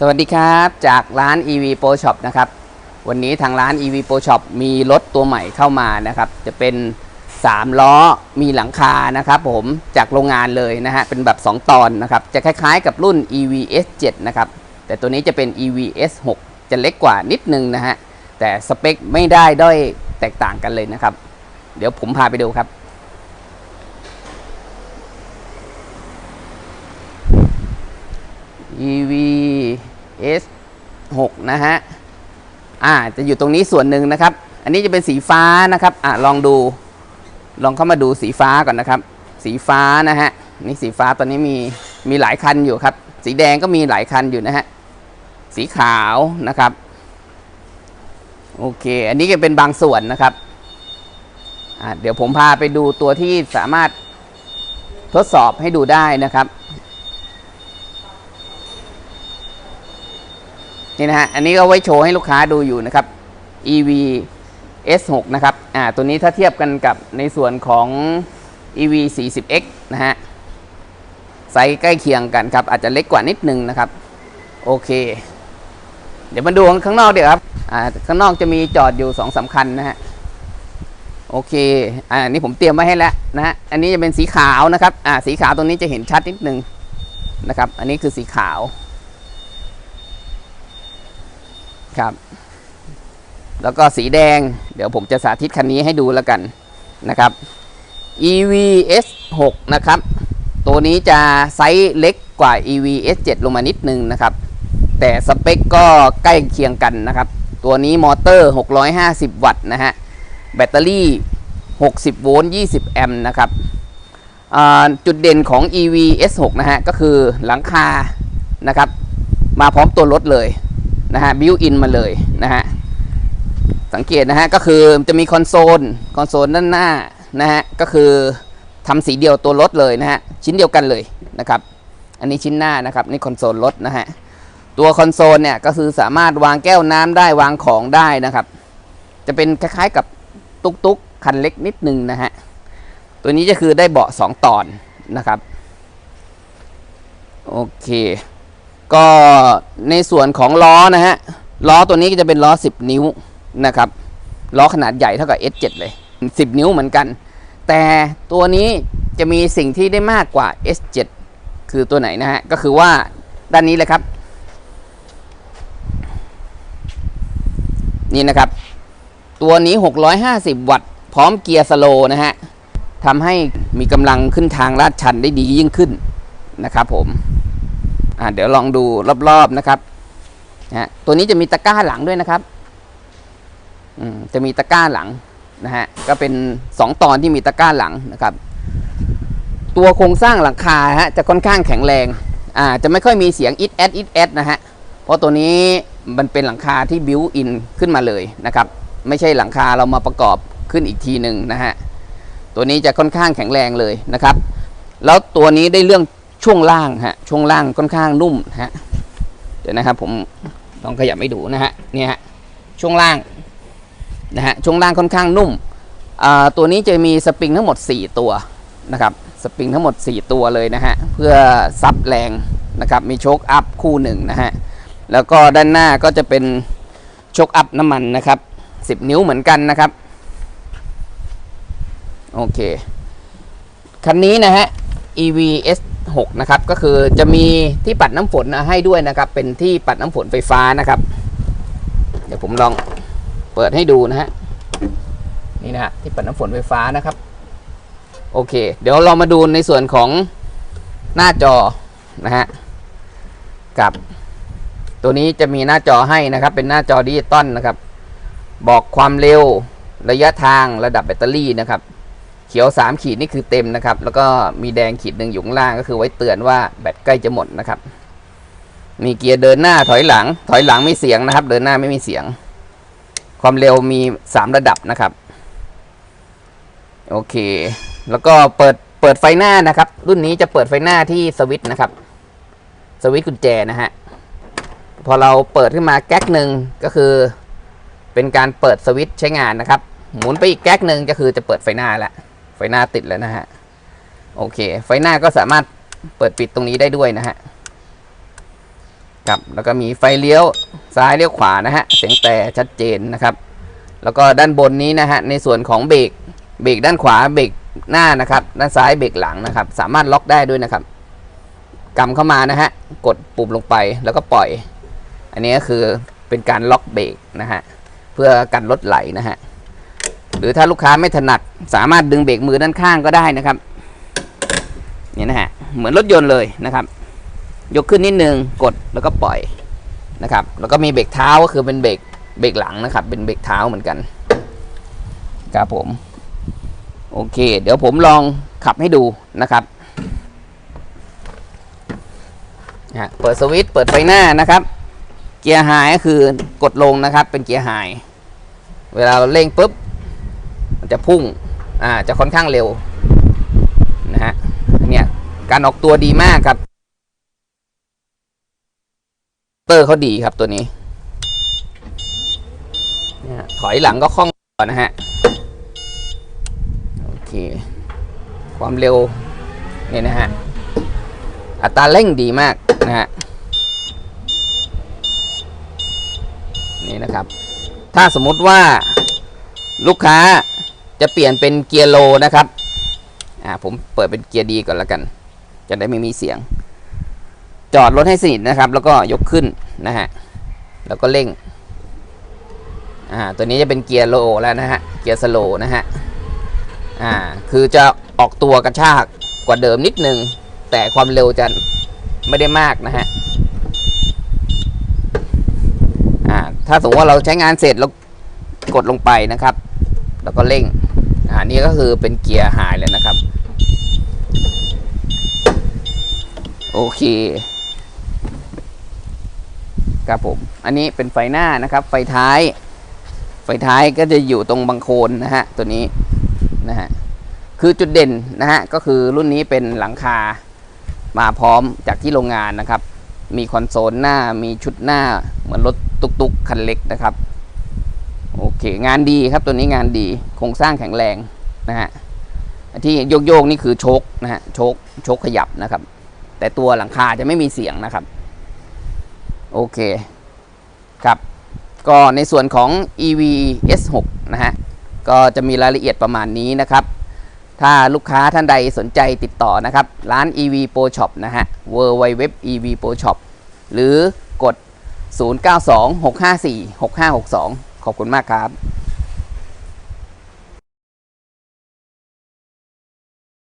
สวัสดีครับจากร้าน EV Pro Shop นะครับวันนี้ทางร้าน EV Pro Shop มีรถตัวใหม่เข้ามานะครับ จะเป็น 3 ล้อมีหลังคานะครับ ผมจากโรงงานเลยนะฮะเป็นแบบ 2 ตอนนะครับ จะคล้ายๆกับรุ่น EVS 7นะครับ แต่ตัวนี้จะเป็น EVS 6จะเล็กกว่านิดนึงนะฮะแต่สเปคไม่ได้ด้อยแตกต่างกันเลยนะครับ เดี๋ยวผมพาไปดูครับ EVS 6 นะฮะอ่าจะอยู่ตรงนี้ส่วนหนึ่งนะครับ อันนี้จะเป็นสีฟ้านะครับอ่าลองดู ลองเข้ามาดูสีฟ้าก่อนนะครับ สีฟ้านะฮะนี่สีฟ้าตอนนี้มีมีหลายคันอยู่ครับ สีแดงก็มีหลายคันอยู่นะฮะสีขาวนะครับโอเค อันนี้ก็เป็นบางส่วนนะครับอ่าเดี๋ยวผมพาไปดูตัวที่สามารถทดสอบให้ดูได้นะครับ นี่นะฮะอันนี้ก็ไว้โชว์ให้ลูกค้าดูอยู่นะครับ EV S6 นะครับอ่าตัวนี้ถ้าเทียบกันกับในส่วนของ EV 40X นะฮะไซส์ใกล้เคียงกันครับ อาจจะเล็กกว่านิดนึงนะครับ โอเค เดี๋ยวมาดูข้างนอกเดี๋ยวครับอ่าข้างนอกจะมีจอดอยู่2อสาคัญนะฮะโอเคอ่านี่ผมเตรียมไว้ให้แล้วนะฮะอันนี้จะเป็นสีขาวนะครับอ่าสีขาวตรงนี้จะเห็นชัดนิดนึงนะครับ อันนี้คือสีขาว ครับ แล้วก็สีแดง เดี๋ยวผมจะสาธิตคันนี้ให้ดูแล้วกันนะครับ EVS 6นะครับ ตัวนี้จะไซส์เล็กกว่า EVS 7ลงมานิดนึงนะครับ แต่สเปคก็ใกล้เคียงกันนะครับ ตัวนี้มอเตอร์ 650 วัตต์นะฮะ แบตเตอรี่ 60 โวลต์ 20 แอมป์นะครับ จุดเด่นของ EVS 6นะฮะ ก็คือหลังคานะครับ มาพร้อมตัวรถเลย นะฮะบิวอินมาเลยนะฮะสังเกตนะฮะก็คือจะมีคอนโซลคอนโซลด้านหน้านะฮะก็คือทำสีเดียวตัวรถเลยนะฮะชิ้นเดียวกันเลยนะครับอันนี้ชิ้นหน้านะครับนี่คอนโซลรถนะฮะตัวคอนโซลเนี่ยก็คือสามารถวางแก้วน้ำได้วางของได้นะครับ จะเป็นคล้ายๆกับตุ๊กๆคันเล็กนิดนึงนะฮะตัวนี้จะคือได้เบาะ 2 ตอนนะครับ โอเค ก็ในส่วนของล้อนะฮะล้อตัวนี้ก็จะเป็นล้อ 10 นิ้วนะครับล้อขนาดใหญ่เท่ากับ S7 เลย 10 นิ้วเหมือนกัน แต่ตัวนี้จะมีสิ่งที่ได้มากกว่า S7 คือตัวไหนนะฮะก็คือว่าด้านนี้เลยครับ นี่นะครับ ตัวนี้ 650 วัตต์ พร้อมเกียร์สโลนะฮะทำให้มีกำลังขึ้นทางลาดชันได้ดียิ่งขึ้นนะครับผม อ่าเดี๋ยวลองดูรอบๆนะครับนะตัวนี้จะมีตะกร้าหลังด้วยนะครับอืมจะมีตะกร้าหลังนะฮะก็เป็น 2 ตอนที่มีตะกร้าหลังนะครับ ตัวโครงสร้างหลังคาฮะจะค่อนข้างแข็งแรงอ่าจะไม่ค่อยมีเสียงอิดแอดอิดแอดนะฮะเพราะตัวนี้มันเป็นหลังคาที่บิวอินขึ้นมาเลยนะครับ ไม่ใช่หลังคาเรามาประกอบขึ้นอีกทีหนึ่งนะฮะตัวนี้จะค่อนข้างแข็งแรงเลยนะครับ แล้วตัวนี้ได้เรื่อง ช่วงล่างฮะช่วงล่างค่อนข้างนุ่มฮะเดี๋ยวนะครับผมลองขยับให้ดูนะฮะเนี่ยฮะช่วงล่างนะฮะช่วงล่างค่อนข้างนุ่มอ่าตัวนี้จะมีสปริงทั้งหมด 4 ตัวนะครับสปริงทั้งหมด 4 ตัวเลยนะฮะเพื่อซับแรงนะครับมีโชคอัพคู่หนึ่งนะฮะแล้วก็ด้านหน้าก็จะเป็นโชคอัพน้ำมันนะครับ10 นิ้วเหมือนกันนะครับโอเคคันนี้นะฮะ EVS 6 นะครับก็คือจะมีที่ปัดน้ำฝนให้ด้วยนะครับ เป็นที่ปัดน้ำฝนไฟฟ้านะครับ เดี๋ยวผมลองเปิดให้ดูนะฮะนี่นะฮะที่ปัดน้ำฝนไฟฟ้านะครับ โอเค เดี๋ยวเรามาดูในส่วนของหน้าจอนะฮะกับ ตัวนี้จะมีหน้าจอให้นะครับ เป็นหน้าจอดิจิตอลนะครับ บอกความเร็วระยะทางระดับแบตเตอรี่นะครับ เขียว 3 ขีดนี่คือเต็มนะครับ แล้วก็มีแดงขีดหนึ่งอยู่ข้างล่างก็คือไว้เตือนว่าแบตใกล้จะหมดนะครับ มีเกียร์เดินหน้าถอยหลัง ถอยหลังไม่เสียงนะครับ เดินหน้าไม่มีเสียง ความเร็วมี 3 ระดับนะครับ โอเค แล้วก็เปิดเปิดไฟหน้านะครับ รุ่นนี้จะเปิดไฟหน้าที่สวิตช์นะครับ สวิตช์กุญแจนะฮะ พอเราเปิดขึ้นมาแก๊กหนึ่งก็คือ เป็นการเปิดสวิตช์ใช้งานนะครับ หมุนไปอีกแก๊กหนึ่งก็คือจะเปิดไฟหน้าแล้ว ไฟหน้าติดแล้วนะฮะ โอเค ไฟหน้าก็สามารถเปิดปิดตรงนี้ได้ด้วยนะฮะครับแล้วก็มีไฟเลี้ยวซ้ายเลี้ยวขวานะฮะ เสียงแต่ชัดเจนนะครับ แล้วก็ด้านบนนี้นะฮะ ในส่วนของเบรก เบรกด้านขวาเบรกหน้านะครับ ด้านซ้ายเบรกหลังนะครับ สามารถล็อกได้ด้วยนะครับกำเข้ามานะฮะ กดปุ่มลงไปแล้วก็ปล่อย อันนี้ก็คือเป็นการล็อกเบรกนะฮะ เพื่อกันรถไหลนะฮะ หรือถ้าลูกค้าไม่ถนัดสามารถดึงเบรกมือด้านข้างก็ได้นะครับนี่นะฮะเหมือนรถยนต์เลยนะครับ ยกขึ้นนิดนึงกดแล้วก็ปล่อยนะครับ แล้วก็มีเบรกเท้าก็คือเป็นเบรกเบรกหลังนะครับ เป็นเบรกเท้าเหมือนกันครับผมโอเค เดี๋ยวผมลองขับให้ดูนะครับเปิดสวิตช์เปิดไฟหน้านะครับ เกียร์ไฮก็คือกดลงนะครับ เป็นเกียร์ไฮเวลาเราเร่งปุ๊บ จะพุ่งอ่าจะค่อนข้างเร็วนะฮะเนี่ยการออกตัวดีมากครับ เตอร์เขาดีครับตัวนี้นี่ถอยหลังก็คล่องกว่านะฮะโอเค ความเร็วเนี่ยนะฮะอัตราเร่งดีมากนะฮะนี่นะครับ ถ้าสมมติว่าลูกค้า จะเปลี่ยนเป็นเกียร์โลนะครับอ่าผมเปิดเป็นเกียร์ดีก่อนแล้วกัน จะได้ไม่มีเสียง จอดรถให้สนิทนะครับ แล้วก็ยกขึ้นนะฮะแล้วก็เร่งอ่าตัวนี้จะเป็นเกียร์โลแล้วนะฮะเกียร์สโลนะฮะอ่าคือจะออกตัวกระชากกว่าเดิมนิดนึง แต่ความเร็วจะไม่ได้มากนะฮะอ่าถ้าสมมติว่าเราใช้งานเสร็จแล้วกดลงไปนะครับ แล้วก็เร่ง อ่านี่ก็คือเป็นเกียร์หายเลยนะครับ โอเคครับผม อันนี้เป็นไฟหน้านะครับ ไฟท้าย ไฟท้ายก็จะอยู่ตรงบังโคนนะฮะ ตัวนี้นะฮะ คือจุดเด่นนะฮะ ก็คือรุ่นนี้เป็นหลังคา มาพร้อมจากที่โรงงานนะครับ มีคอนโซลหน้า มีชุดหน้า เหมือนรถตุกๆคันเล็กนะครับ โอเค งานดีครับตัวนี้งานดีโครงสร้างแข็งแรงนะฮะที่โยกๆนี่คือโชคนะฮะโชคโชคขยับนะครับ แต่ตัวหลังคาจะไม่มีเสียงนะครับ โอเคครับ ก็ในส่วนของ EV S6 นะฮะก็จะมีรายละเอียดประมาณนี้นะครับ ถ้าลูกค้าท่านใดสนใจติดต่อนะครับ ร้าน EV Pro Shop นะฮะ w w w EV Pro Shop หรือกด 0926546562 ขอบคุณมากครับ